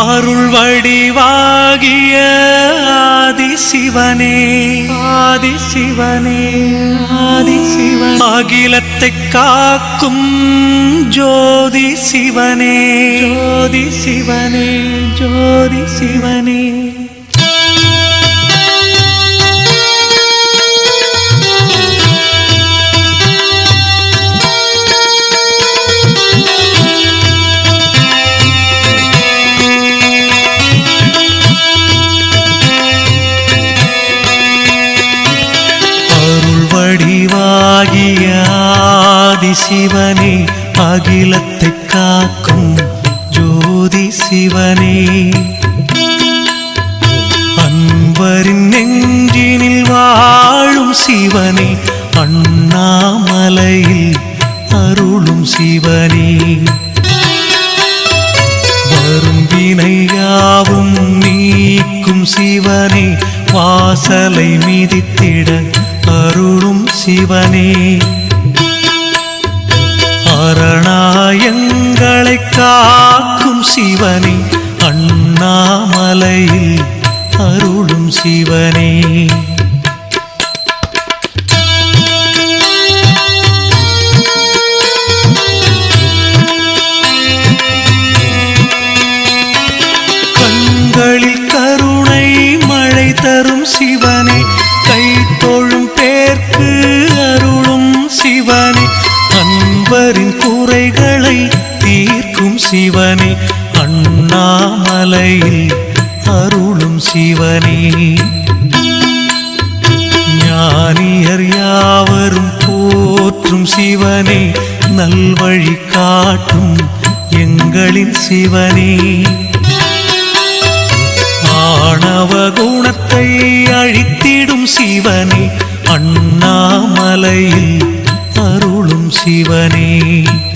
அருள் வடிவாகிய ஆதி சிவனே ஆதி சிவனே ஆதி சிவன் அகிலத்தை காக்கும் ஜோதி சிவனே ஜோதி சிவனே ஜோதி சிவனே ஆதி சிவனே அகிலத்தை காக்கும் ஜோதி சிவனே. அன்பரின் நெஞ்சினில் வாழும் சிவனே அண்ணாமலையில் அருளும் சிவனே. வரும் வினையாவும் நீக்கும் சிவனே வாசலை மிதித்திட அருளும் சிவனே. காக்கும் சிவனே அண்ணாமலையில் அருளும் சிவனே. சிவனே அண்ணாமலையில் அருளும் சிவனே. ஞானியர் யாவரும் போற்றும் சிவனே நல்வழி காட்டும் எங்களின் சிவனே. ஆணவ குணத்தை அழித்திடும் சிவனே அண்ணாமலையில் அருளும் சிவனே.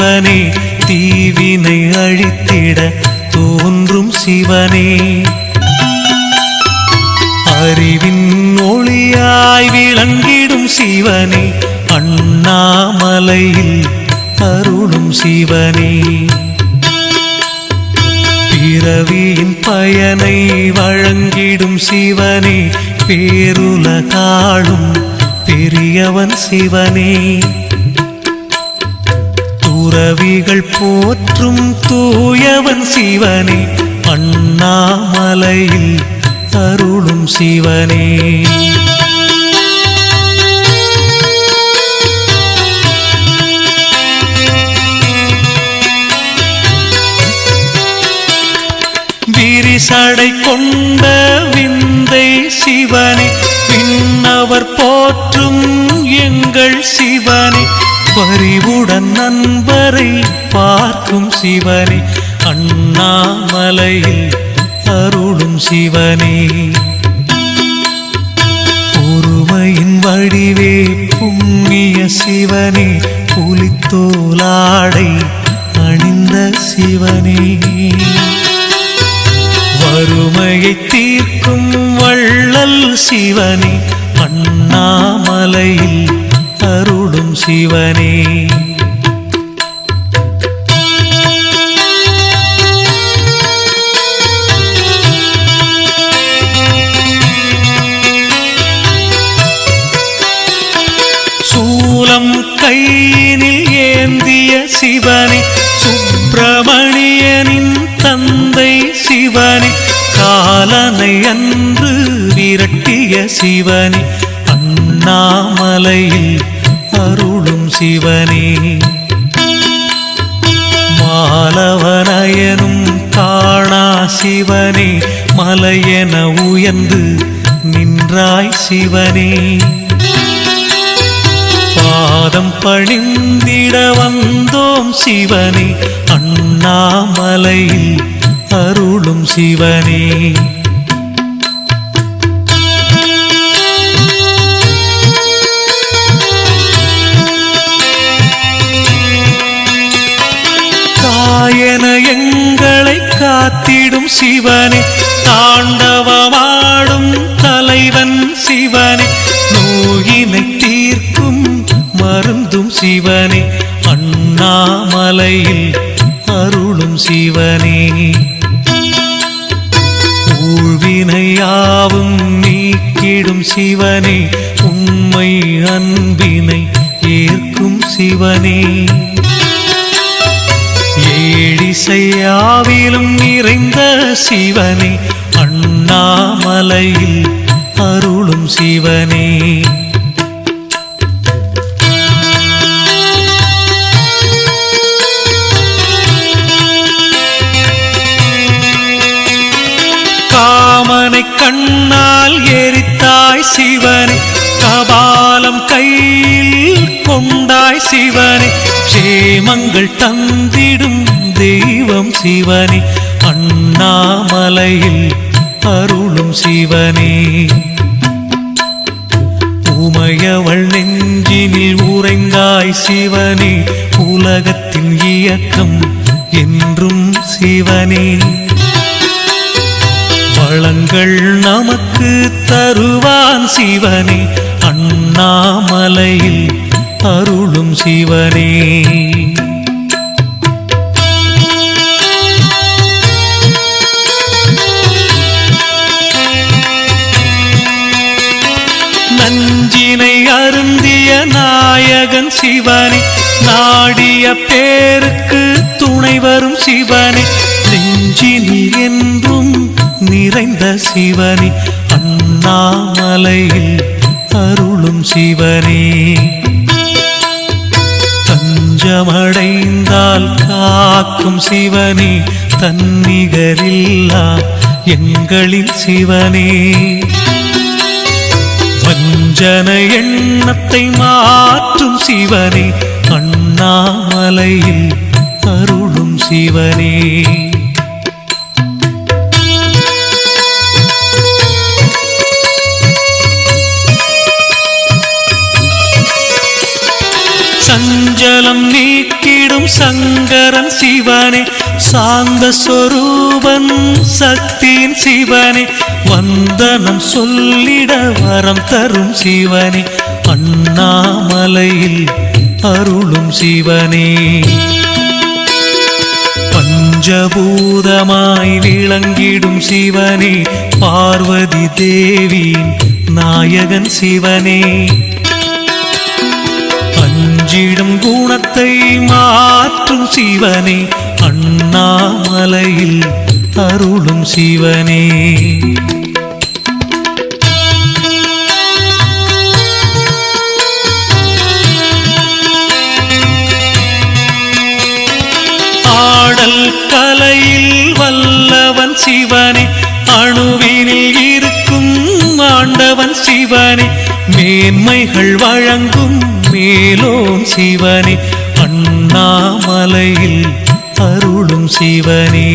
சிவனே தீவினை அழித்திட தோன்றும் சிவனே. அறிவின் ஒளியாய் விளங்கிடும் சிவனே அண்ணாமலையில் அருளும் சிவனே. பிறவியின் பயனை வழங்கிடும் சிவனே பேருலகாளும் பெரியவன் சிவனே. துறவிகள் போற்றும் தூயவன் சிவனே அண்ணாமலையில் அருளும் சிவனே. விரிசடை கொண்ட விந்தை சிவனே விண்ணவர் போற்றும் எங்கள் சிவனே. பறிவுடன் நண்பரை பார்க்கும் சிவனே அண்ணாமலையில் அருளும் சிவனே. பொறுமையின் வடிவே புண்ணிய சிவனே புலித்தோலாடை அணிந்த சிவனே. வறுமையை தீர்க்கும் வள்ளல் சிவனே அண்ணாமலையில் அருளும் சிவனே. சூலம் கையினில் ஏந்திய சிவனே சுப்பிரமணியனின் தந்தை சிவனே காலனை அன்று விரட்டிய சிவனே அண்ணாமலையில் அருளும் சிவனே. மாலவனயனும் காணா சிவனே. மலையென உயர்ந்து நின்றாய் சிவனே. பாதம் பணிந்திட வந்தோம் சிவனே. அண்ணாமலையில் அருளும் சிவனே. காத்திடும் சிவனே தாண்டவமாடும் தலைவன் சிவனே நோயினை தீர்க்கும் மருந்தும் சிவனே அண்ணாமலையில் அருளும் சிவனே. ஊழ்வினையாவும் நீக்கிடும் சிவனே உண்மை அன்பினை ஏற்கும் சிவனே. ஏழிசையாவிலும் நிறைந்த சிவனே அண்ணாமலையில் அருளும் சிவனே. காமனை கண்ணால் எரித்தாய் சிவனே கபாலம் கையில் கொண்டாய் சிவனே சேமங்கள் தந்திடும் தெய்வம் சிவனே. அண்ணாமலையில் அருளும் சிவனே. உமையவள் நெஞ்சினில் உறைந்தாய் சிவனே உலகத்தின் இயக்கம் என்றும் சிவனே. வளங்கள் நமக்கு தருவான் சிவனே அண்ணாமலையில் அருளும் சிவனே. சிவனே நாடிய பேருக்கு துணை வரும் சிவனே நெஞ்சினில் என்றும் நிறைந்த சிவனே அண்ணாமலையில் அருளும் சிவனே. தஞ்சமடைந்தால் காக்கும் சிவனே தன்னிகரில்லா எங்களின் சிவனே. வஞ்சன எண்ணத்தை மாற்றும் சிவனே அண்ணாமலையில் அருளும் சிவனே. சஞ்சலம் நீக்கிடும் சங்கரன் சிவனே சாந்த சொரூபன் சக்தியின் சிவனே வந்தனம் சொல்லிட வரம் தரும் சிவனே. அண்ணாமலையில் அருளும் சிவனே. பஞ்சபூதமாய் விளங்கிடும் சிவனே. பார்வதி தேவியின் நாயகன் சிவனே. அஞ்சிடும் குணத்தை மாற்றும் சிவனே. அண்ணாமலையில் அருளும் சிவனே. பாடல் கலையில் வல்லவன் சிவனே அணுவினில் இருக்கும் ஆண்டவன் சிவனே மேன்மைகள் வழங்கும் மேலோன் சிவனே அண்ணாமலையில் அருளும் சிவனே.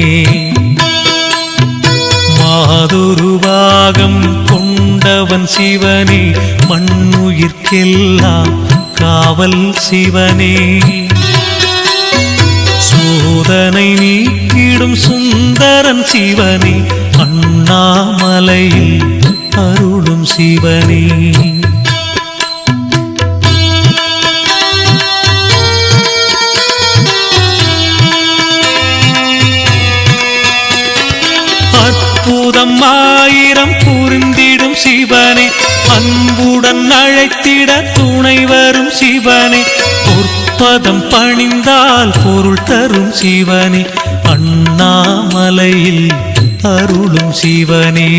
மாதுருவாகம் கொண்டவன் சிவனே மண்ணுயிர்க்கெல்லாம் காவல் சிவனே. சோதனை நீக்கிடும் சுந்தரன் சிவனே அண்ணாமலையில் அருளும் சிவனே. அற்புதம் ஆயிரம் புரிந்திடும் சிவனே அன்புடன் அழைத்திட துணை வரும் சிவனே பதம் பணிந்தால் பொருள் தரும் சிவனே. அண்ணாமலையில் அருளும் சிவனே.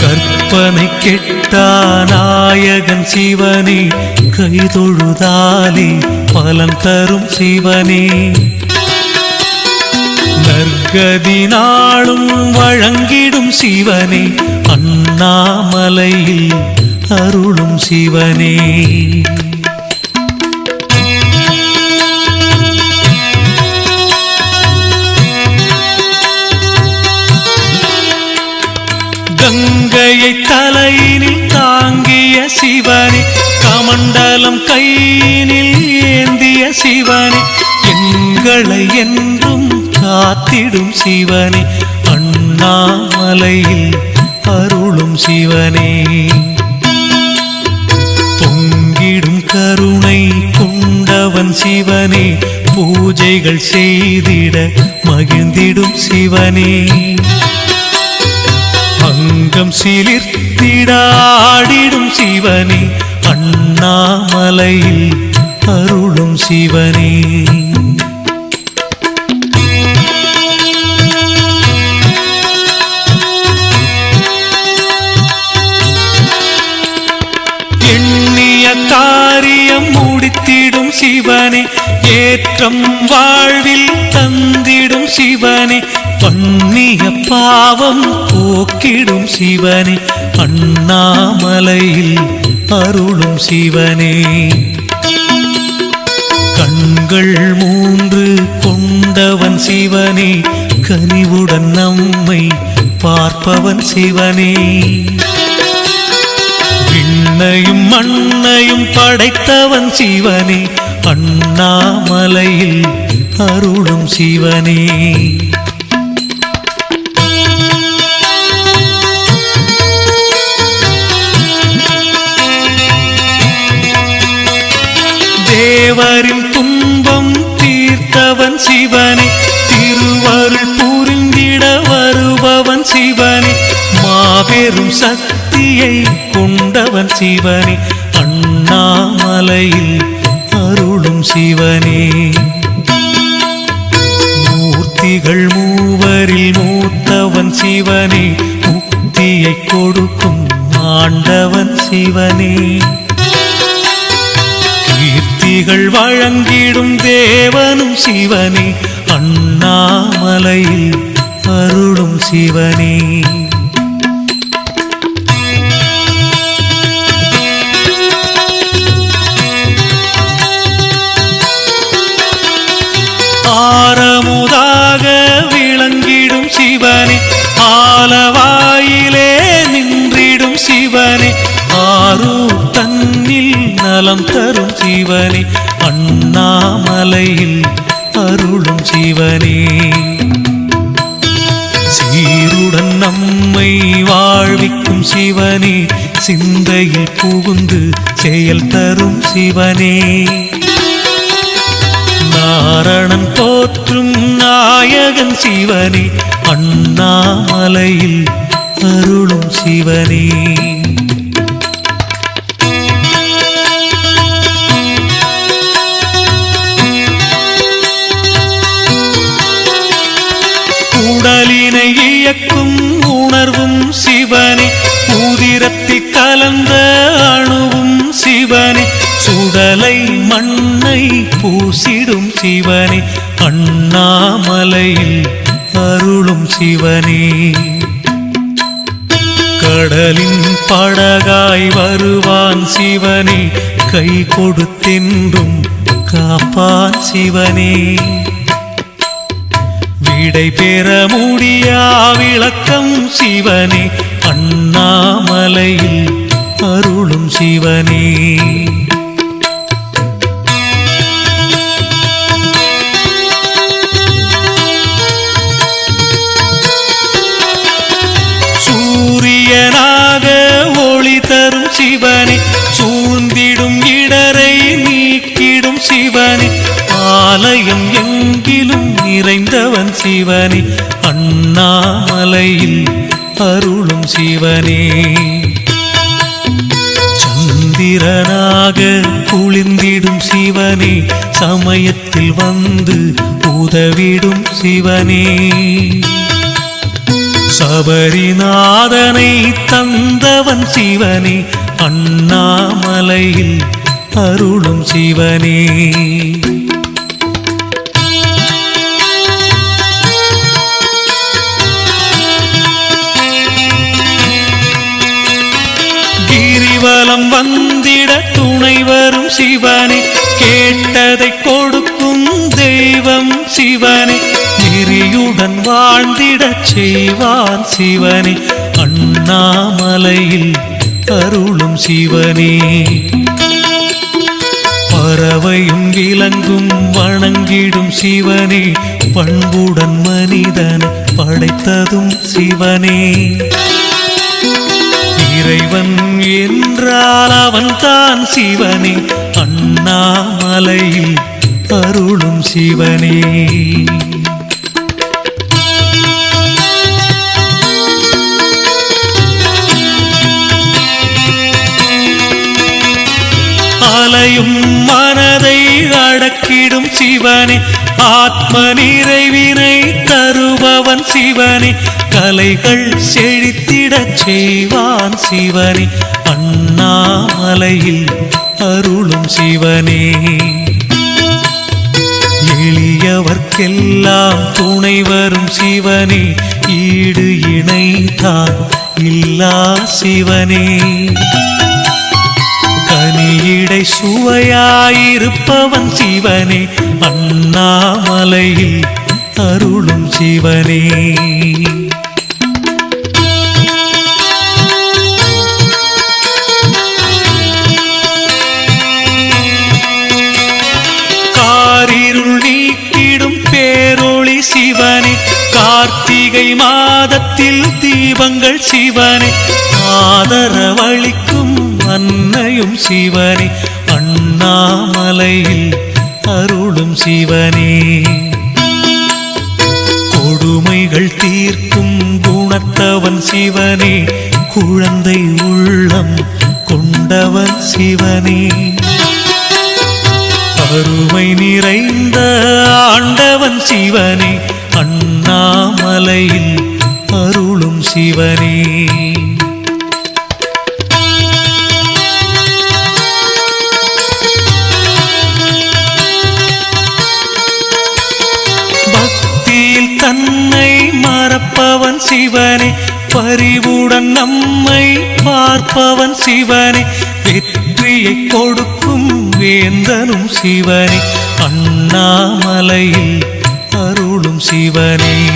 கற்பனை கெட்டா நாயகன் சிவனே கைதொழுதாலே பலன் தரும் சிவனே. நற்கதி நாளும் வழங்கிடும் சிவனே அண்ணாமலையில் அருளும் சிவனே. கமண்டலம் கையினில் ஏந்திய சிவனே எங்களை என்றும் காத்திடும் சிவனே அண்ணாமலையில் அருளும் சிவனே. பொங்கிடும் கருணை கொண்டவன் சிவனே பூஜைகள் செய்திட மகிழ்ந்திடும் சிவனே. அங்கம் சிலிர்த்திடாடிடும் சிவனே அண்ணாமலையில் அருளும் சிவனே. எண்ணிய காரியம் முடித்திடும் சிவனே. ஏற்றம் வாழ்வில் தந்திடும் சிவனே. பண்ணிய பாவம் போக்கிடும் சிவனே அண்ணாமலையில் அருளும் சிவனே. கண்கள் மூன்று கொண்டவன் சிவனே கனிவுடன் நம்மை பார்ப்பவன் சிவனே. விண்ணையும் மண்ணையும் படைத்தவன் சிவனே அண்ணாமலையில் அருளும் சிவனே. தேவரின் துன்பம் தீர்த்தவன் சிவனே. திருவருள் புரிந்திட வருபவன் சிவனே. மாபெரும் சக்தியை கொண்டவன் சிவனே. அண்ணாமலையில் அருளும் சிவனே. மூர்த்திகள் மூவரில் மூத்தவன் சிவனே. முக்தியை கொடுக்கும் ஆண்டவன் சிவனே. கீர்த்திகள் வழங்கிடும் தேவனும் சிவனே அண்ணாமலையில் அருளும் சிவனே. ஆரமுதாக விளங்கிடும் சிவனே ஆலவா நலம் தரும் சிவனே அண்ணாமலையில் அருளும் சிவனே சீருடன் நம்மை வாழ்விக்கும் சிவனே சிந்தையில் புகுந்து செயல் தரும் சிவனே நாரணன் போற்றும் நாயகன் சிவனே அண்ணாமலையில் அருளும் சிவனே மலையில் அருளும் சிவனே. கடலின் படகாய் வருவான் சிவனே. கை கொடுத்தென்றும் காப்பான் சிவனே. விடை பெற முடியா விளக்கம் சிவனே. அண்ணாமலையில் அருளும் சிவனே. எங்கிலும் நிறைந்தவன் சிவனே அண்ணாமலையில் அருளும் சிவனே. சந்திரனாக குளிர்ந்திடும் சிவனே சமயத்தில் வந்து உதவிடும் சிவனே. சபரிநாதனை தந்தவன் சிவனே அண்ணாமலையில் அருளும் சிவனே. கிரிவலம் வந்திட துணை வரும் சிவனே. கேட்டதை கொடுக்கும் தெய்வம் சிவனே. நெறியுடன் வாழ்ந்திட செய்வான் சிவனே. அண்ணாமலையில் அருளும் சிவனே. பறவையும் விலங்கும் வணங்கிடும் சிவனே. பண்புடன் மனிதன் படைத்ததும் சிவனே. இறைவன் என்றால் அவன் தான் சிவனே. அண்ணாமலையில் அருளும் சிவனே. அலையும் மனதை அடக்கிடும் சிவனே. ஆத்ம நிறைவினை தருபவன் சிவனே. கலைகள் செழித்திடச் செய்வான் சிவனே. அண்ணாமலையில் அருளும் சிவனே. எளியவர்க்கெல்லாம் துணை வரும் சிவனே. ஈடு இணைத்தான் இல்லா சிவனே. கனியிடை சுவையாயிருப்பவன் சிவனே. அண்ணாமலையில் அருளும் சிவனே. மாதத்தில் தீபங்கள் சிவனே. ஆதரவளிக்கும் அன்னையும் சிவனே. அண்ணாமலையில் அருளும் சிவனே. கொடுமைகள் தீர்க்கும் குணத்தவன் சிவனே. குழந்தை உள்ளம் கொண்டவன் சிவனே. அருமை நிறைந்த ஆண்டவன் சிவனே. அண்ணாமலையில் அருளும் சிவனே. பக்தியில் தன்னை மறப்பவன் சிவனே பரிவுடன் நம்மை பார்ப்பவன் சிவனே வெற்றியை கொடுக்கும் வேந்தனும் சிவனே. அண்ணாமலையில் அருளும் சிவனே.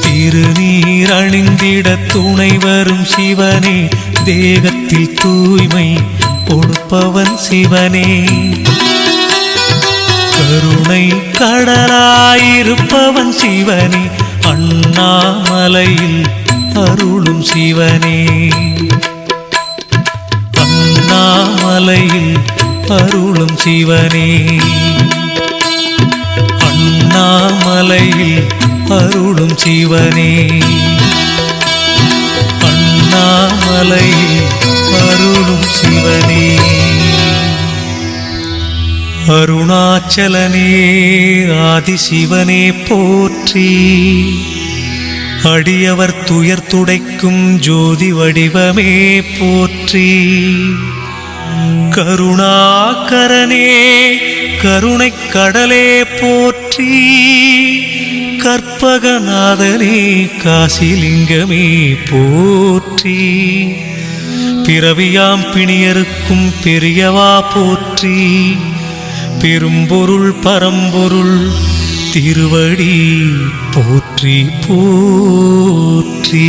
திருநீர் அணிந்திட துணை வரும் சிவனே. தேகத்தில் தூய்மை கொடுப்பவன் சிவனே. கருணை கடலாயிருப்பவன் சிவனே. அண்ணாமலையில் அருளும் சிவனே. அண்ணாமலையில் அருளும் சிவனே. அண்ணாமலையில் அருளும் சிவனே. அண்ணாமலையில் அருளும் சிவனே. அருணாச்சலனே ஆதிசிவனே போற்றி. அடியவர் துயர் துடைக்கும் ஜோதி வடிவமே போற்றி. கருணாகரனே கருணைக் கடலே போற்றி. போற்றி கற்பகநாதனே காசிலிங்கமே போற்றி பிறவியாம் பிணியருக்கும் பெரியவா போற்றி பெரும்பொருள் பரம்பொருள் திருவடி போற்றி போற்றி.